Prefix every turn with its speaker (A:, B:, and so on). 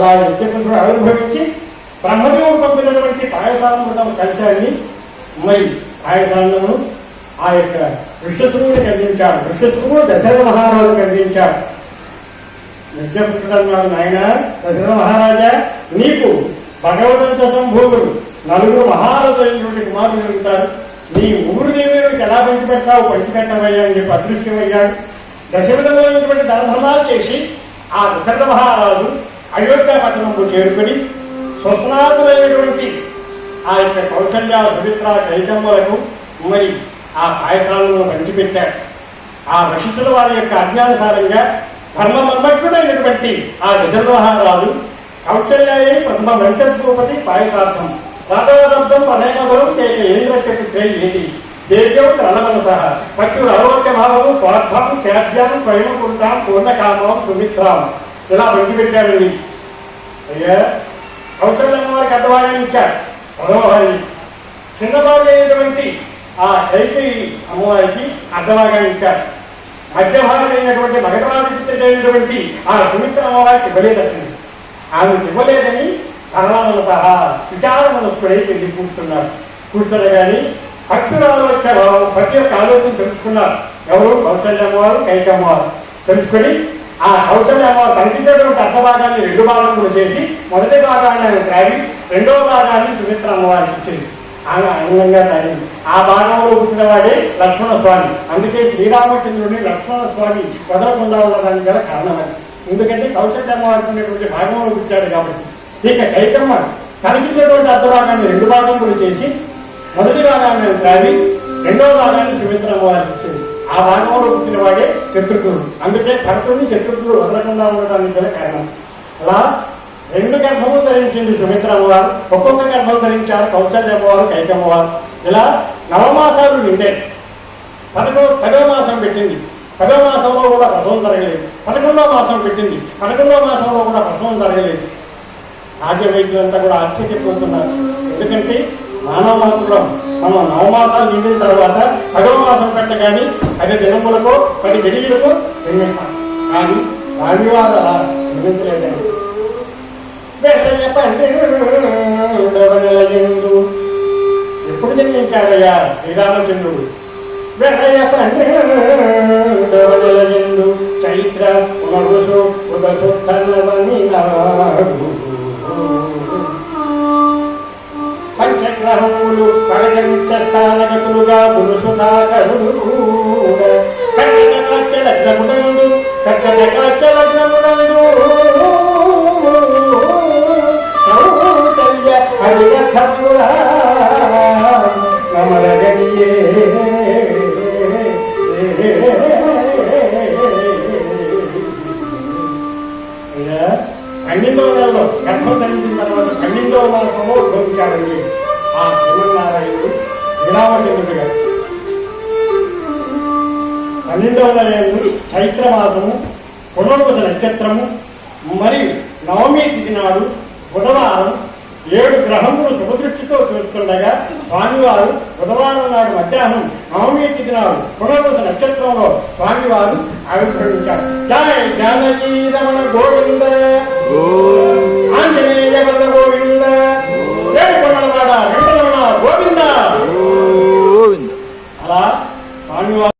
A: అలా యజ్ఞపుత్రుడు ఆవిర్భవించి బ్రహ్మదేవుడు పంపినటువంటి పాయసాలను కలిశాన్ని మరి పాయసాలను ఆ యొక్క ఋషశృంగుడికి అందించాడు ఋషశృంగుడు దశరథ మహారాజుకి అందించాడు యజ్ఞపుత్రుడు నాయన దశరథ మహారాజా నీకు భగవదంత సంభూతుడు నలుగురు మహారాజైనటువంటి కుమారులు ఉంటారు. నీ ఊరు దేవేరుడికి ఎలా పంచిపెట్టావు? పంచిపెట్టమయ్యా అని చెప్పి అదృశ్యమయ్యాడు. దశరథమైనటువంటి ధనధర్మాలు చేసి ఆ దశరథ మహారాజు అయోధ్య పట్టణంలో చేరుకొని స్వప్నాతులైనటువంటి ఆ యొక్క కౌశల్య సుమిత్ర చైతన్యులకు మరి ఆ పాయసాలను పంచిపెట్టాడు ఆ వశిష్ఠుల వారి యొక్క అజ్ఞానసారంగా ధర్మమన్మకుడైనటువంటి ఆ గజర్వహారాలు మహారాజు కౌశల్యాయే ప్రథమ వంశభూపతి పాయసార్థం. రాఘవదబ్దం పదైనవరం కేక ఏంద్రశక్తి ఏది దేవ్యం రణమనస పట్టు అరోగ్య భావము స్వార్థం శాధ్యం స్వయం కుంటాం పూర్ణకామం సుమిత్రాం. ఇలా పంచిపెట్టాడండి అయ్యా కౌశల్యమ్మ వారికి అడ్డవారిని ఇచ్చాడు. పదవహారి చిన్నబాబు అయినటువంటి ఆ కైకి అమ్మవారికి అడ్డవాగా ఇచ్చాడు. మధ్యభాగమైనటువంటి మగధరాధిపత్యుడైనటువంటి ఆ సుమిత్ర అమ్మవారికి ఇవ్వలేదండి ఆమె ఇవ్వలేదని కరణాలను సహా విచారమనస్కుడైతే తిరిగి కూర్చున్నాడు కూర్చొని కానీ భక్తురాలు వచ్చే భావం ప్రతి ఒక్క ఆలోచన తెలుసుకున్నారు. ఎవరు? కౌశల్యమ్మవారు కైకమ్మవారు తెలుసుకొని ఆ కౌశల్యమ్మవారు కనిపించేటువంటి అర్థభాగాన్ని రెండు భాగములు చేసి మొదటి భాగాన్ని ఆయన త్రాగి రెండవ భాగాన్ని సుమిత్ర అమ్మవారికి ఇచ్చింది. ఆమె ఆనందంగా తాగింది ఆ భాగంలో పుట్టిన వాడే లక్ష్మణ స్వామి అందుకే శ్రీరామచంద్రుడిని లక్ష్మణ స్వామి వదలకుండా ఉండడానికి గల కారణమని ఎందుకంటే కౌశల్య అమ్మవారికి ఉన్నటువంటి భాగంలో పుట్టాడు కాబట్టి. ఇక కైకమ్మ కనిపించేటువంటి అర్ధభాగాన్ని రెండు భాగములు చేసి మొదటి భాగాన్ని త్రాగి రెండవ భాగాన్ని సుమిత్ర అమ్మవారికి ఇచ్చింది. ఆ భాగంలో పుట్టిన వాడే శత్రుఘ్నుడు అందుకే భరతుడు శత్రుఘ్నుడు వదలకుండా ఉండడానికి గల కారణం. అలా రెండు గర్భములు ధరించింది సుమిత్ర అమ్మవారు ఒక్కొక్క గర్భం ధరించారు కౌశల్య అమ్మవారు కైకమ్మవారు ఇలా నవమాసాలు నిండే. పదకొ పదో మాసం పెట్టింది. పదో మాసంలో కూడా ప్రసవం జరగలేదు. పదకొండో మాసం పెట్టింది. పదకొండో మాసంలో కూడా ప్రసవం జరగలేదు. రాజ్య వైద్యులంతా కూడా ఆశ్చర్యపోతున్నారు. ఎందుకంటే మానవ మాత్రం మనం నవమాసాలు నిండిన తర్వాత పదవ మాసం పెట్టగాని పది దినములకు పది గడియలకు జన్మిస్తాం కానీ రాజువారు అలా జన్మించలేదండి ఎప్పుడు జన్మించాడయ్యా? శ్రీరామచంద్రుడు. చైత్ర పునరుషు చైత్ర పునరుసు నవ స్థానగతులుగా పురుషుదాకరుడు కట్టడ కాచ లగ్నమునందు కట్టడ లగ్నమునందు. సౌకర్య పన్నెండవ నెలలో గర్భం ధరించిన తర్వాత పన్నెండవ మాసంలో ఉద్భవించాడండి ఆ శ్రీమన్నారాయణుడు విరామచంద్రుడు గారు పన్నెండవ నెల చైత్ర మాసము పునర్వస నక్షత్రము మరియు నవమి తిథి నాడు బుధవారం ఏడు గ్రహములు శుభదృష్టితో చూస్తుండగా స్వామివారు బుధవారం నాడు మధ్యాహ్నం నవమి తిథి నాడు పునర్వస నక్షత్రంలో స్వామివారు ఆవిర్భవించారు. జయ జానకీ రమణ గోవింద.
B: గోవింద.